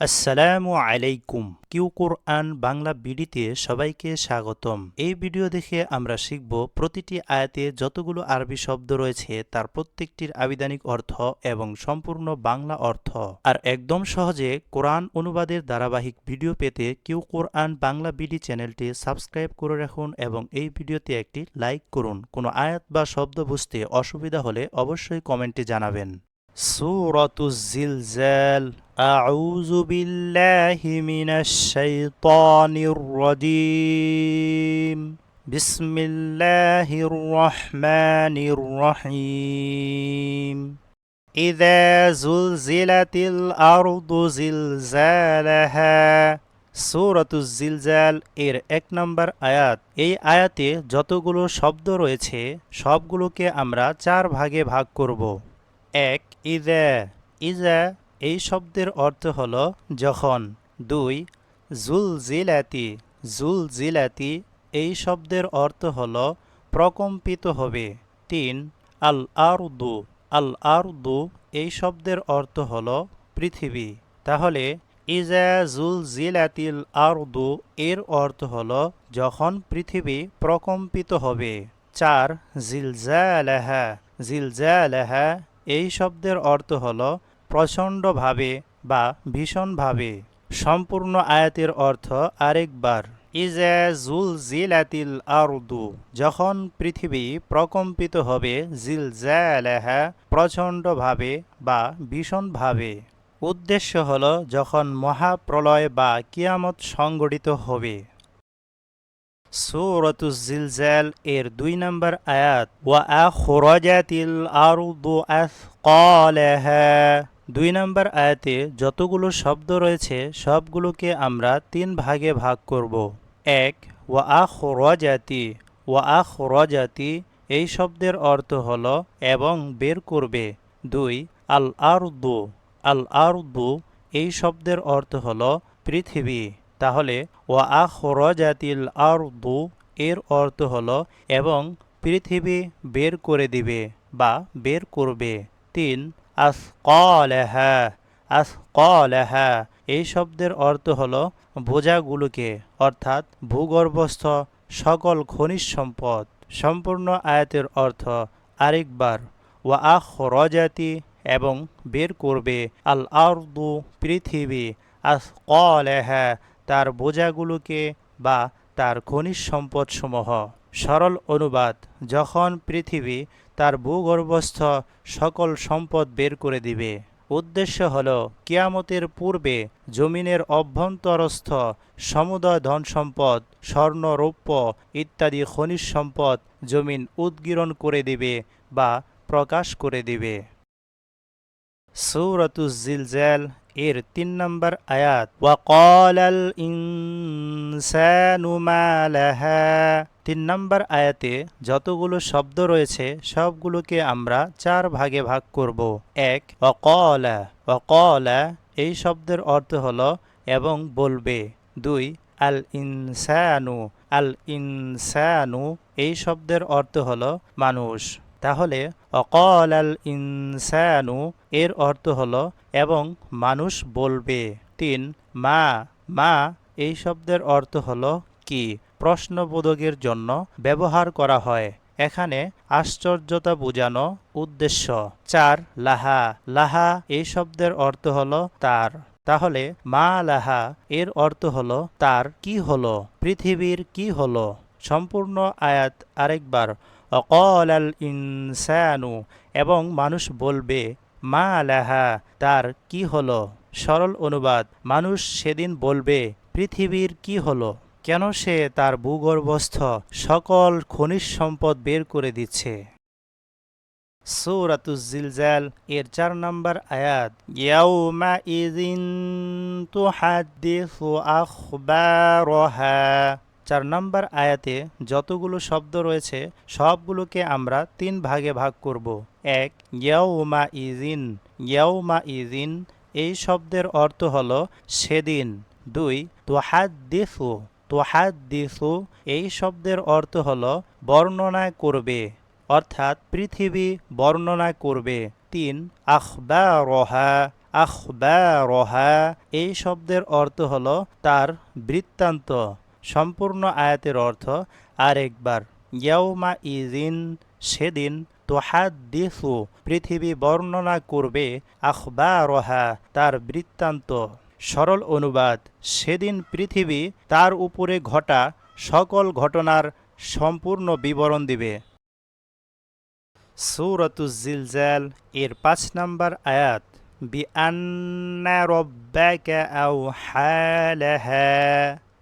আসসালামু আলাইকুম। কিউ কোরআন বাংলা বিডিতে সবাইকে স্বাগতম। এই ভিডিও দেখে আমরা শিখব প্রতিটি আয়াতে যতগুলো আরবি শব্দ রয়েছে, তার প্রত্যেকটির আবিধানিক অর্থ এবং সম্পূর্ণ বাংলা অর্থ। আর একদম সহজে কোরআন অনুবাদের ধারাবাহিক ভিডিও পেতে কিউ কোরআন বাংলা বিডি চ্যানেলটি সাবস্ক্রাইব করে রাখুন এবং এই ভিডিওতে একটি লাইক করুন। কোনো আয়াত বা শব্দ বুঝতে অসুবিধা হলে অবশ্যই কমেন্টে জানাবেন। سورة الزلزال أعوذ بالله من الشيطان الرجيم بسم الله الرحمن الرحيم إذا زلزلت الأرض زلزالها সূরাতুজ জিলজাল এর এক নম্বর আয়াত এই আয়াতে যতগুলো শব্দ রয়েছে সবগুলোকে আমরা চার ভাগে ভাগ করব এক ইজা ইজা এই শব্দের অর্থ হল যখন, দুই জুল জিলাতি জুল জিলাতি এই শব্দের অর্থ হল প্রকম্পিত হবে, তিন, আল আরদু আল আরদু এই শব্দের অর্থ হল পৃথিবী। তাহলে, ইজা জুল জিলাতিল আরদু এর অর্থ হল যখন পৃথিবী প্রকম্পিত হবে। চার, জিলজালাহা জিলজালাহা এই শব্দের অর্থ হল প্রচণ্ডভাবে বা ভীষণভাবে। সম্পূর্ণ আয়াতের অর্থ আরেকবার। ইজা জুল জিলাতিল আরদু, যখন পৃথিবী প্রকম্পিত হবে জিল জালাহা প্রচণ্ডভাবে বা ভীষণভাবে। উদ্দেশ্য হল যখন মহাপ্রলয় বা কিয়ামত সংগঠিত হবে। সূরাতুজ জিলজাল এর দুই নম্বর আয়াত, ওয়া আখরাজাতিল আরদু আথকালাহা দুই নম্বর আয়াতে যতগুলো শব্দ রয়েছে, সবগুলোকে আমরা তিন ভাগে ভাগ করব। এক, ওয়া আখরাজাতি ওয়া আখরাজাতি এই শব্দের অর্থ হল এবং বের করবে। দুই, আল আরদু আল আরদু এই শব্দের অর্থ হল পৃথিবী। তাহলে ও ওয়া আখরাজাতিল আরদু এর অর্থ হলো, এবং পৃথিবী বের করে দিবে বা বের করবে। তিন, আসকালাহা আসকালাহা এই শব্দের অর্থ হল বোঝাগুলোকে অর্থাৎ ভূগর্ভস্থ সকল খনিজ সম্পদ। সম্পূর্ণ আয়াতের অর্থ, আরেকবার ওয়া আখরাজাতি এবং বের করবে আল আরদু পৃথিবী আসকালাহা তার বোঝাগুলোকে বা তার খনিজ সম্পদসমূহ। সরল অনুবাদ, যখন পৃথিবী তার ভূগর্ভস্থ সকল সম্পদ বের করে দিবে। উদ্দেশ্য হল, কিয়ামতের পূর্বে জমিনের অভ্যন্তরস্থ সমুদয় ধন সম্পদ স্বর্ণ, রৌপ্য ইত্যাদি খনিজ সম্পদ জমিন উদ্গীরণ করে দিবে বা প্রকাশ করে দিবে। সৌরতুজ জিলজাল এর তিন নম্বর আয়াত ওয়াকালাল ইনসানু মা লাহা। তিন নম্বর আয়াতে যতগুলো শব্দ রয়েছে, সবগুলোকে আমরা চার ভাগে ভাগ করব। এক অকলা অকলা এই শব্দের অর্থ হলো, এবং বলবে। দুই, আল ইনসানু। আল ইনসানু এই শব্দের অর্থ হলো, মানুষ। তাহলে অকল আল ইনসানু, এর অর্থ হল, এবং মানুষ বলবে। তিন, মা মা, এই শব্দের অর্থ হল কি? প্রশ্নবোধকের জন্য ব্যবহার করা হয়। এখানে আশ্চর্যতা বোঝানো উদ্দেশ্য। চার, লাহা লাহা, এই শব্দের অর্থ হল তার। তাহলে, মা, লাহা, এর অর্থ হল তার কি হলো? পৃথিবীর কি হলো? সম্পূর্ণ আয়াত আরেকবার। অকল আল ইনসানু, এবং মানুষ বলবে, মা আলাহা তার কি হলো? সরল অনুবাদ, মানুষ সেদিন বলবে, পৃথিবীর কি হলো? কেন সে তার ভূগর্ভস্থ সকল খনিজ সম্পদ বের করে দিচ্ছে? সূরাতুজ জিলজাল এর চার নম্বর আয়াত, ইয়াউমা ইযিন তুহাদ্দিসু আখবারহা চার নম্বর আয়াতে যতগুলো শব্দ রয়েছে, সবগুলোকে আমরা তিন ভাগে ভাগ করব। এক, ইয়াউমা ইজিন ইয়াউমা ইজিন এই শব্দের অর্থ হল সেদিন। দুই, তোহাদ্দিসু। তোহাদ্দিসু, এই শব্দের অর্থ হল বর্ণনা করবে, অর্থাৎ পৃথিবী বর্ণনা করবে। তিন, আখবারহা। আখবারহা, এই শব্দের অর্থ হল তার বৃত্তান্ত। সম্পূর্ণ আয়াতের অর্থ আরেকবার, ইয়াউমা ইজিন সেদিন তোহাদ্দিসু, পৃথিবী বর্ণনা করবে আখবারহা, তার বৃত্তান্ত। সরল অনুবাদ, সেদিন পৃথিবী তার উপরে ঘটা সকল ঘটনার সম্পূর্ণ বিবরণ দিবে। সুরতুজিলজাল এর পাঁচ নম্বর আয়াত, বিআন্না রব্বাকা আও হালাহা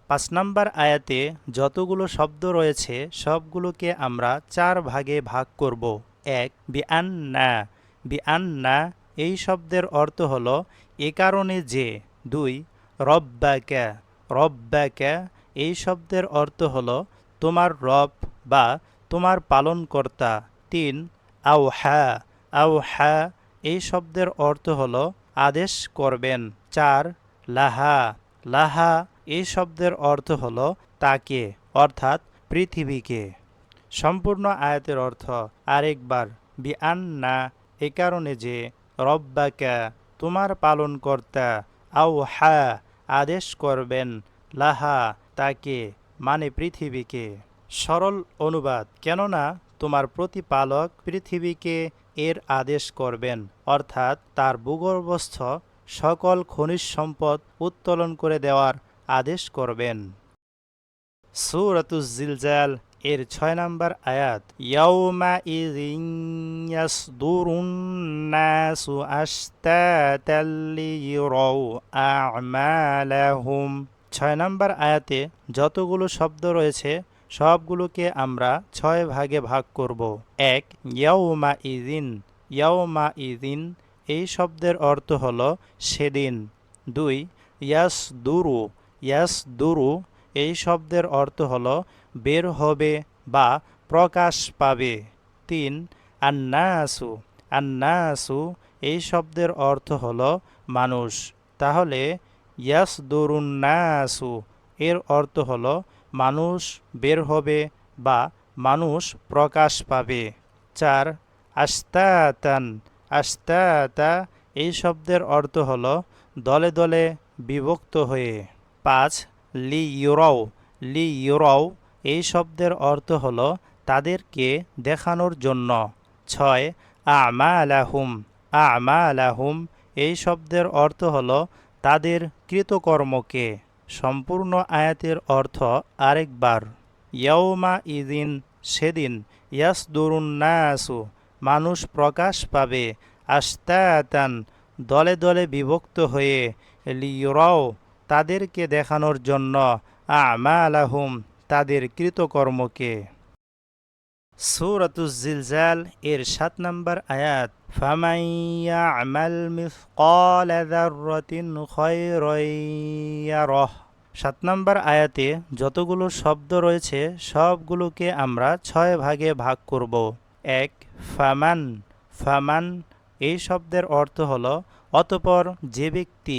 পাঁচ নম্বর আয়াতে যতগুলো শব্দ রয়েছে, সবগুলোকে আমরা চার ভাগে ভাগ করব। এক, বিআন্না। বিআন্না, এই শব্দের অর্থ হলো, এ কারণে যে। দুই, রব্বাকা। রব্বাকা, এই শব্দের অর্থ হলো, তোমার রব বা তোমার পালনকর্তা। তিন আও হা আও হা এই শব্দের অর্থ হল, আদেশ করবেন। চার, লাহা। লাহা এই শব্দের অর্থ হলো তাকে, অর্থাৎ পৃথিবীকে। সম্পূর্ণ আয়াতের অর্থ আরেকবার, বিআন্না, এ কারণে যে, রব্বাকা, তোমার পালনকর্তা আও হা আদেশ করবেন, লাহা, তাকে মানে পৃথিবীকে। সরল অনুবাদ, কেননা তোমার প্রতিপালক পৃথিবীকে এর আদেশ করবেন, অর্থাৎ তার ভূগর্ভস্থ সকল খনিজ সম্পদ উত্তোলন করে দেওয়ার আদেশ করবেন। সুরতুজিলজাল এর ছয় নম্বর আয়াত, ইয়াউমা ইযিন ইয়াসদুরুন নাসু আশতাতাল লিয়ারাউ আ'মালাহুম। ছয় নম্বর আয়াতে যতগুলো শব্দ রয়েছে, সবগুলোকে আমরা ছয় ভাগে ভাগ করব। এক, ইয়াউমা ইদিন ইয়াউমা ইদিন এই শব্দের অর্থ হলো সেদিন। দুই ইয়াস দুরু ইয়াস দুরু, এই শব্দের অর্থ হল বের হবে বা প্রকাশ পাবে। তিন, আন্নাসু আন্নাসু, এই শব্দের অর্থ হল মানুষ। তাহলে ইয়াস দরুন্নাসু, এর অর্থ হল মানুষ বের হবে বা মানুষ প্রকাশ পাবে। চার, আস্তাতান, আস্তাতা, এই শব্দের অর্থ হল দলে দলে বিভক্ত হয়ে। পাঁচ, লি ইউরাও। লি ইউরাও এই শব্দের অর্থ হলো তাদেরকে দেখানোর জন্য। ছয় আমা আলাহুম আমা আলাহুম এই শব্দের অর্থ হল তাদের কৃতকর্মকে। সম্পূর্ণ আয়াতের অর্থ আরেকবার। ইয়াউমা ইদিন সেদিন ইয়াস নাসু। মানুষ প্রকাশ পাবে। আস্তায়াতান দলে দলে বিভক্ত হয়ে। লিয়রাও তাদেরকে দেখানোর জন্য আমালাহুম, তাদের কৃতকর্মকে। সুরতুজিলজাল এর সাত নম্বর আয়াত ফামাইয়া আমাল সাত নম্বর আয়াতে যতগুলো শব্দ রয়েছে, সবগুলোকে আমরা ছয় ভাগে ভাগ করব। এক, ফামান ফামান, এই শব্দের অর্থ হল অতপর যে ব্যক্তি।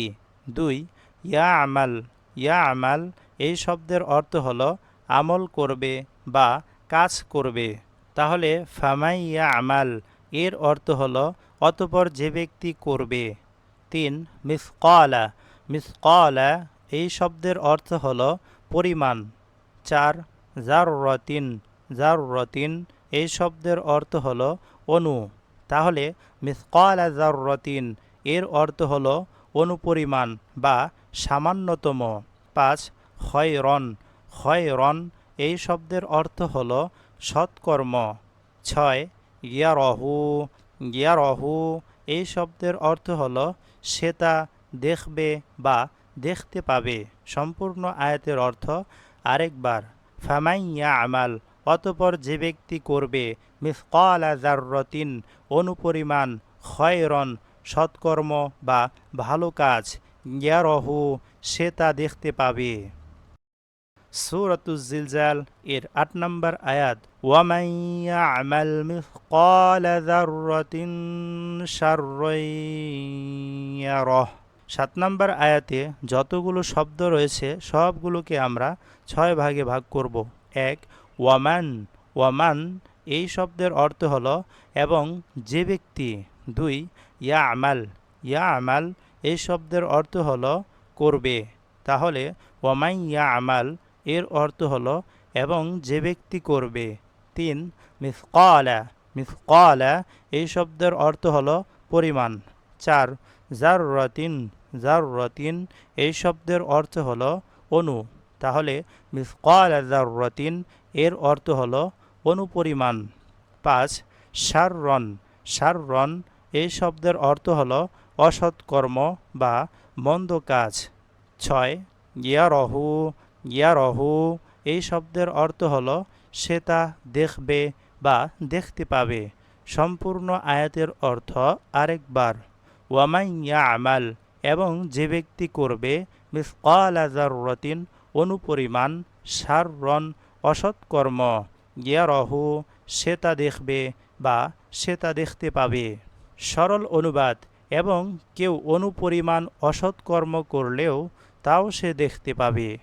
দুই ইয়া আমাল ইয়া আমাল এই শব্দের অর্থ হলো আমল করবে বা কাজ করবে। তাহলে ফামাই ইয়া আমাল এর অর্থ হল অতপর যে ব্যক্তি করবে। তিন, মিসকলা মিসকলা এই শব্দের অর্থ হল পরিমাণ। চার জার রতিন জার রতিন এই শব্দের অর্থ হল অনু তাহলে মিসকলা জার রতিন এর অর্থ হল অনুপরিমাণ বা সামান্যতম। পাঁচ হয় রন হয় রন এই শব্দের অর্থ হল সৎকর্ম। ছয় ইয়ারহু ইয়ারহু এই শব্দের অর্থ হল সে তা দেখবে বা দেখতে পাবে। সম্পূর্ণ আয়াতের অর্থ আরেকবার। ফামাইয়া আমাল অতপর যে ব্যক্তি করবে, মিসকালা জাররতিন অনুপরিমাণ খয়রন, সৎকর্ম বা ভালো কাজ ইয়ারহু, সে তা দেখতে পাবে। সুরতুজিলজাল এর আট নম্বর আয়াত ওয়ামাইয়া আমাল শাররাইয়ারহ সাত নম্বর আয়াতে যতগুলো শব্দ রয়েছে, সবগুলোকে আমরা ছয় ভাগে ভাগ করব। এক, ওয়ামান ওয়ামান এই শব্দের অর্থ হলো, এবং যে ব্যক্তি দুই ইয়া আমাল ইয়া আমাল এই শব্দের অর্থ হল করবে। তাহলে, ওয়ামাই ইয়া আমাল এর অর্থ হল, এবং যে ব্যক্তি করবে। তিন, মিসকালা মিসকালা এই শব্দের অর্থ হল পরিমাণ। চার জার রতিন জার রতিন এই শব্দের অর্থ হল অনু তাহলে, মিসকাল জার রতিন এর অর্থ হলো অনুপরিমাণ পাঁচ সার রন সার রন এই শব্দের অর্থ হলো অসৎকর্ম বা মন্দ কাজ। ছয় ইয়ারহু ইয়ারহু এই শব্দের অর্থ হল সে তা দেখবে বা দেখতে পাবে। সম্পূর্ণ আয়াতের অর্থ আরেকবার। ওয়ামাই ইয়া আমাল এবং যে ব্যক্তি করবে, মিসকাল আজারতিন অনুপরিমাণ সার রন অসৎকর্ম। ইয়ারহু সে তা দেখবে বা সে তা দেখতে পাবে। সরল অনুবাদ এবং কেউ অনুপরিমাণ অসৎকর্ম করলেও তাও সে দেখতে পাবে।